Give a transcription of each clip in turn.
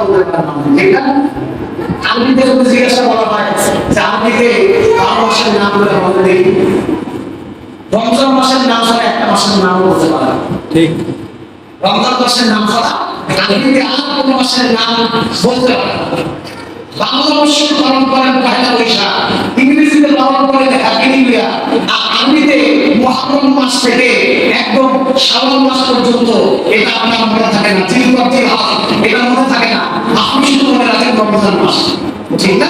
বলতে পারেন না, ঠিক না আরবিতে যদি জিজ্ঞাসা করা হয় যে আরবিতে বারো মাসের নাম বলে দেখি। রমজান মাসের নাম ছাড়া একটা মাসের নাম বলতে পারে। ঠিক। রমজান মাসের নাম ছাড়া আরবিতে আর কোনো মাসের নাম বলতে পারে বাংলা মাস পালন করেন পয়লা বৈশাখ। ইংরেজিতে পালন করেন হ্যাপি নিউ ইয়ার আর আরবিতে মহারম মাস থেকে একদম শ্রাবণ মাস পর্যন্ত এটা আপনার মনে থাকে না। জিলকত জিলহাজ এটা মনে থাকে না। আপনি শুধু মনে রাখেন রমজান মাস। ঠিক না?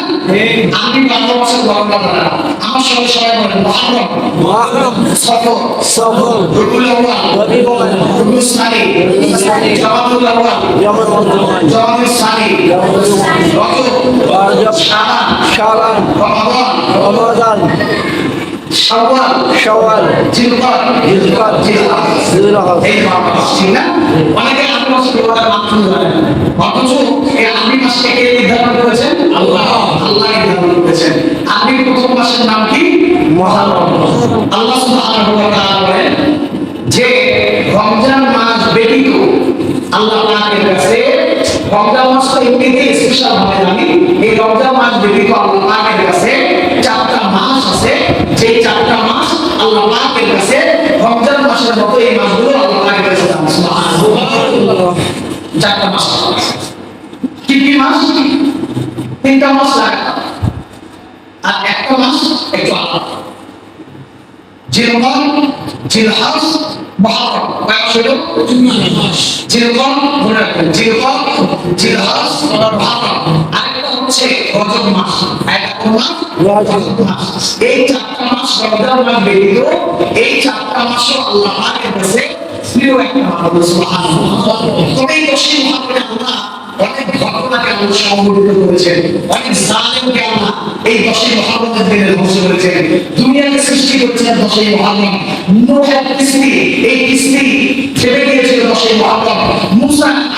আমি গণনা করে না আমার সঙ্গে সবাই বলেন মহারম মহারম সফর সফর রবিউল আউয়াল। রবিউল সানি। জামাতুল আউয়াল। জামাতুল সানি। রজব। শাবান। শাবান। রমাদান। রমাদান। শাওয়াল শাওয়াল জিলকদ জিলকদ, জিলহাজ জিলহাজ। এই ঠিক না? অনেকে আরবি মাসে ব্যবহার নাম শুনতে অথচ এই আরবি মাসকে কে নির্ধারণ করেছেন? আল্লাহ আল্লাহ নির্ধারণ করেছেন। আরবি প্রথম মাসের নাম কি? মহারম আল্লাহ সুবহানাহু ওয়া তাআলা বলেন যে রমজান মাস ব্যতীত আল্লাহ পাকের কাছে রমজান মাস তো এমনিতে স্পেশাল ভাবে জানি এই রমজান মাস ব্যতীত আল্লাহ পাকের কাছে মাস আছে যে চারটা মাস আল্লাহ পাকের কাছে, রমজান মাসের মতো এই মাসগুলো আল্লাহ পাকের কাছে দাম চারটা মাস। কি কি মাস? তিনটা মাস লাগে। আর একটা মাস একটু আলাদা। জিলকন জিলহাস মহারম। কয় মাস হলো জিলকন মনে রাখবেন। জিলকন জিলহাস মহারম। আরেকটা হচ্ছে রজব মাস। মাস মাস। এই চারটা মাস রমজান মাস ব্যতীত, এই চারটা মাসও আল্লাহ কাছে প্রিয় একটা মাস এই দশই মহারমে আল্লাহ অনেক ঘটনাকে আল্লাহ সংগঠিত করেছেন, অনেক জালেমকে আল্লাহ এই দশই মহারমের দিনে ধ্বংস করেছেন। দুনিয়াকে সৃষ্টি করেছেন দশই মহারম নোহের কিস্তি, এই কিস্তি ফেলে গিয়েছিল দশই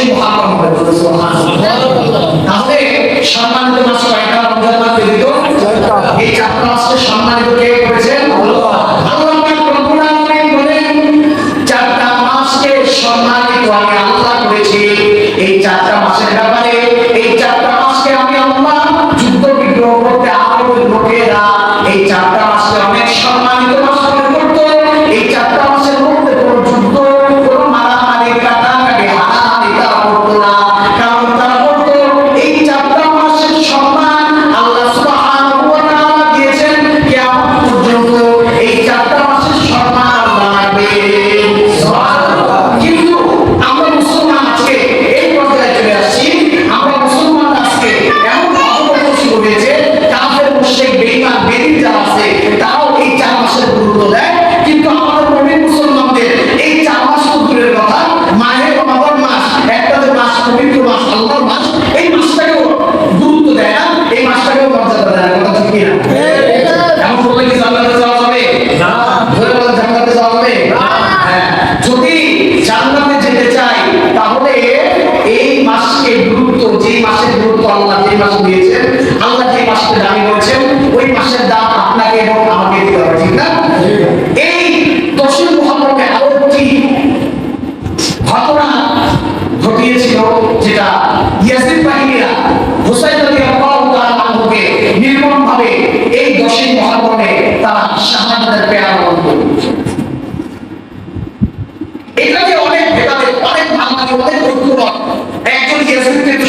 দশই ভাব হবে সুবহানাল্লাহ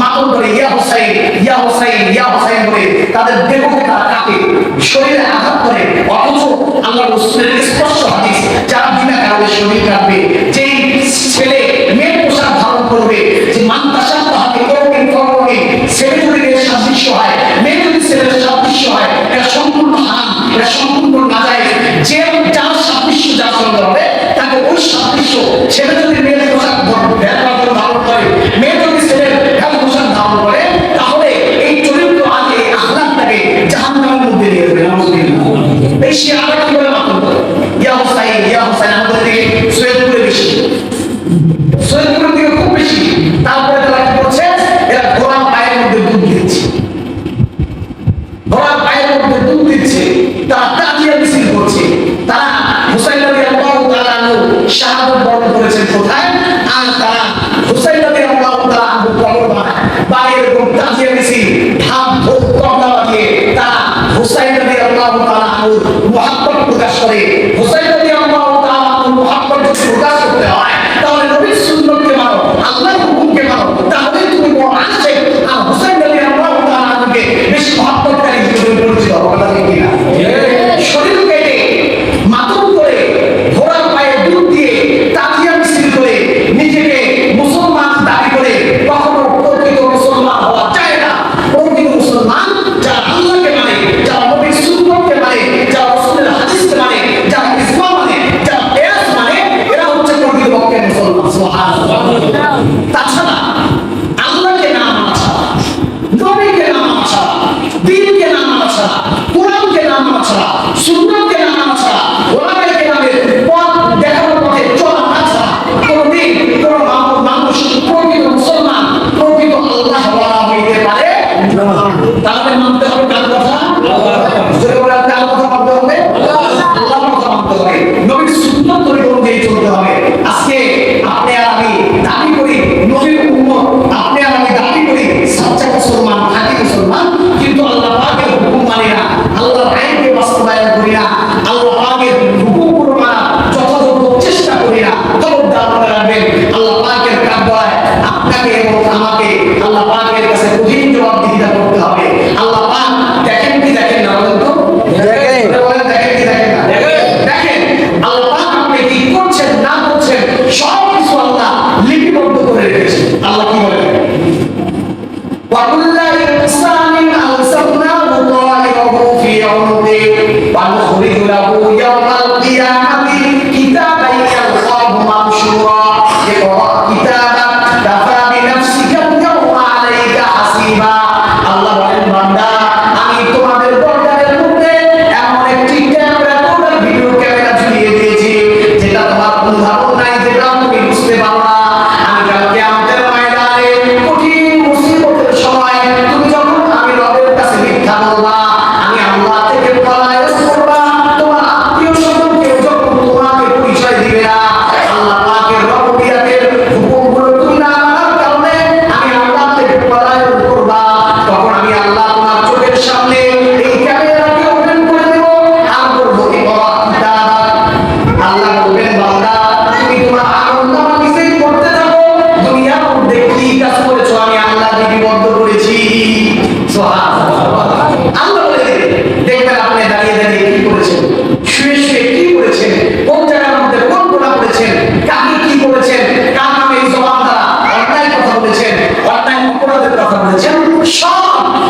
মাতন করে, ইয়া হোসাইন ইয়া হোসাইন ইয়া হোসাইন বলে তাদের দেহকে তারা কাটে শরীরে আঘাত করে। অথচ আল্লাহ রসুলের স্পষ্ট হাদিস, যার বিনা কারণে শরীর কাটবে যেই ছেলে মেয়ের পোশাক ধারণ করবে, যে মান্তাসা তাহাকে ছেলে যদি মেয়ের সাদৃশ্য হয়, মেয়ে যদি ছেলের সাদৃশ্য হয়, এটা সম্পূর্ণ হান এটা সম্পূর্ণ না যায় যে যার সাদৃশ্য যার সঙ্গে হবে, তাকে ওই সাদৃশ্য ছেলে especial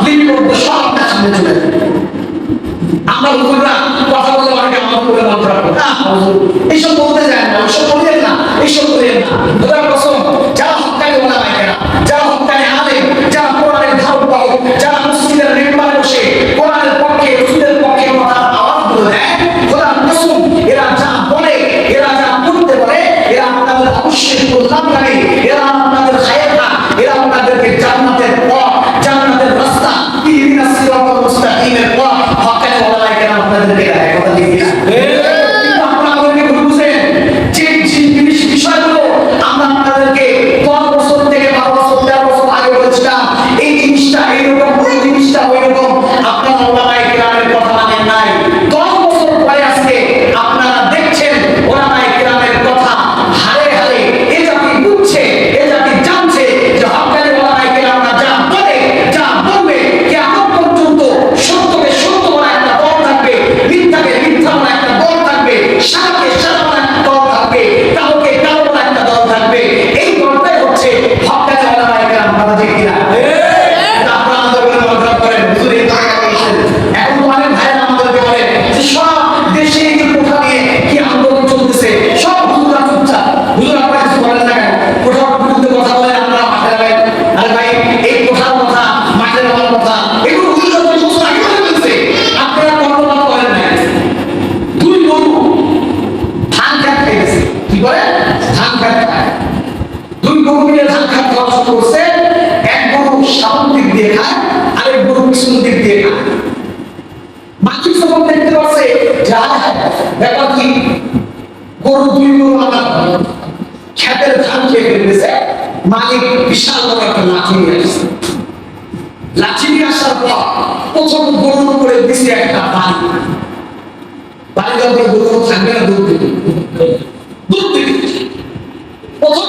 লিমিট করতে সব আলে যারা কোরআনের ধারক পাও যারা মসজিদের মেম্বারে বসে কোরআনের পক্ষে, রসুলের পক্ষে কথা আওয়াজ বলে, এরা যা বলে বলে এরা আপনাদের অবশ্যই লাগে এরা খরচ করছে, এক গরু সামন দিয়ে খায়, আরেক গরু পিছন দিয়ে খায়। বাকি যখন দেখতে পাচ্ছে যা ব্যাপার কি? গরু দুই গরু আদান খেতের ধান খেয়ে ফেলতেছে মালিক বিশাল বড় একটা লাঠি নিয়ে আসছে। লাঠি নিয়ে আসার পর প্রথম গরুর উপরে দিছে একটা বাড়ি বাড়ি গরু থাকবে না, দুধ দিতে দুধ দিতে প্রথম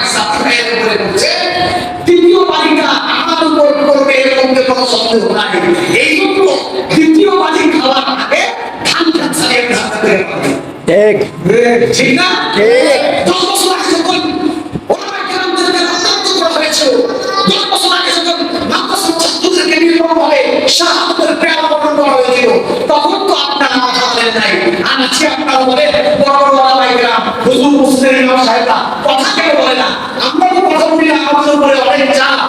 ঠিক ঠিক না? ঠিক দশ বছর আগে যখন ওলামা কেরামদেরকে হত্যান্ত করা হয়েছিল দশ বছর আগে যখন মাদ্রাসা ছাত্রদেরকে নির্মম ভাবে শাহাদের প্রেরণা বর্ণন করা হয়েছিল তখন তো আপনারা আমরা তো কথা বলি না আমাদের অনেক চাপ।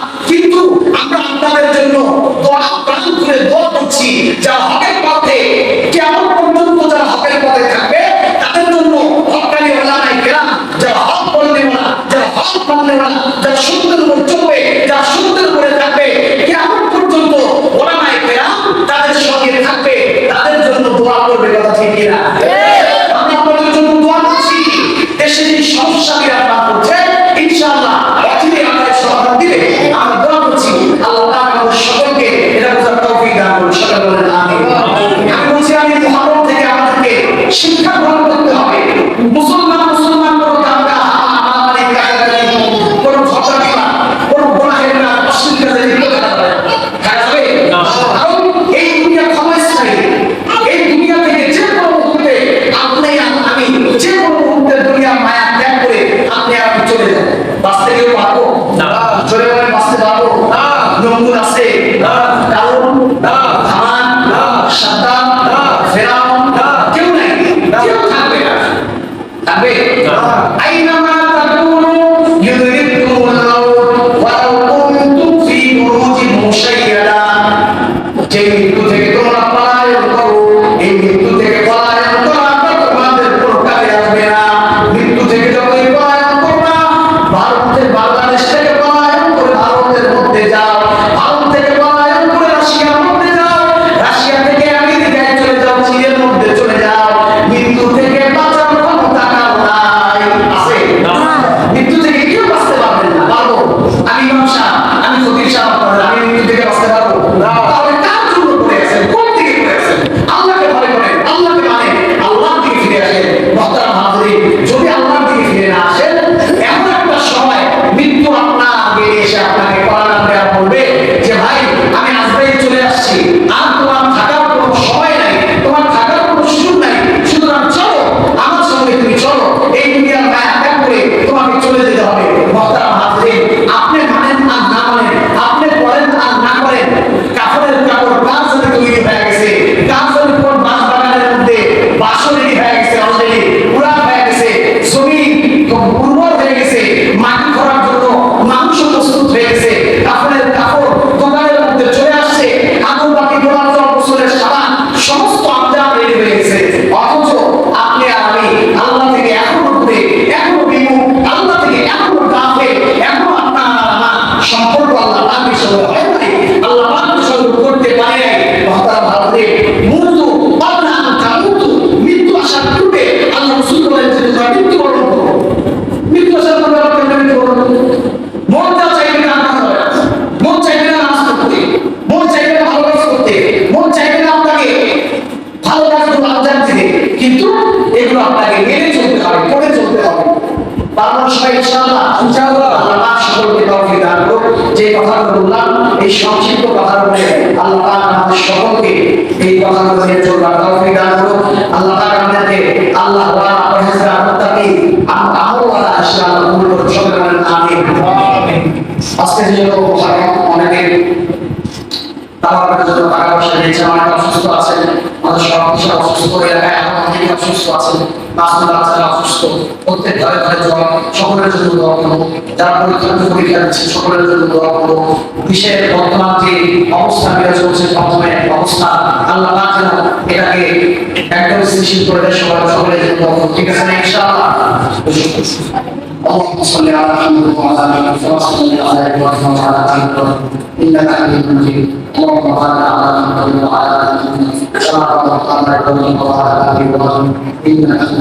Amém? এই কথাগুলো চলবার তৌফিক দান করুন আল্লাহ পাক আমাদেরকে আল্লাহ ওয়া পরহেজগার মুত্তাকি আমলওয়ালা আশরা আল্লাহ কবুল করুন আমিন। আজকে যে অনেকে তারপরে জন্য টাকা পয়সা দিয়েছে, অনেক অসুস্থ আছেন। আমাদের সব অসুস্থ এলাকায় অসুস্থ আছেন। বাচ্চা বাচ্চারা অসুস্থ প্রত্যেক ঘরে ঘরে জল সকলের জন্য দোয়া করবো যারা পরীক্ষা পরীক্ষা দিচ্ছে সকলের জন্য দোয়া করবো বিশ্বের বর্তমান যে অবস্থা বিরাজ করছে প্রথমে অবস্থা আল্লাহ পাক যেন এটাকে একদম সৃষ্টি করে দেয় সবাই সকলের জন্য দোয়া করবো ঠিক আছে না ইনশাআল্লাহ اللهم صل على محمد وعلى ال محمد وصل على ابراهيم وعلى ال ابراهيم انك حميد مجيد اللهم بارك على محمد وعلى ال محمد كما باركت على ابراهيم وعلى ال ابراهيم انك حميد مجيد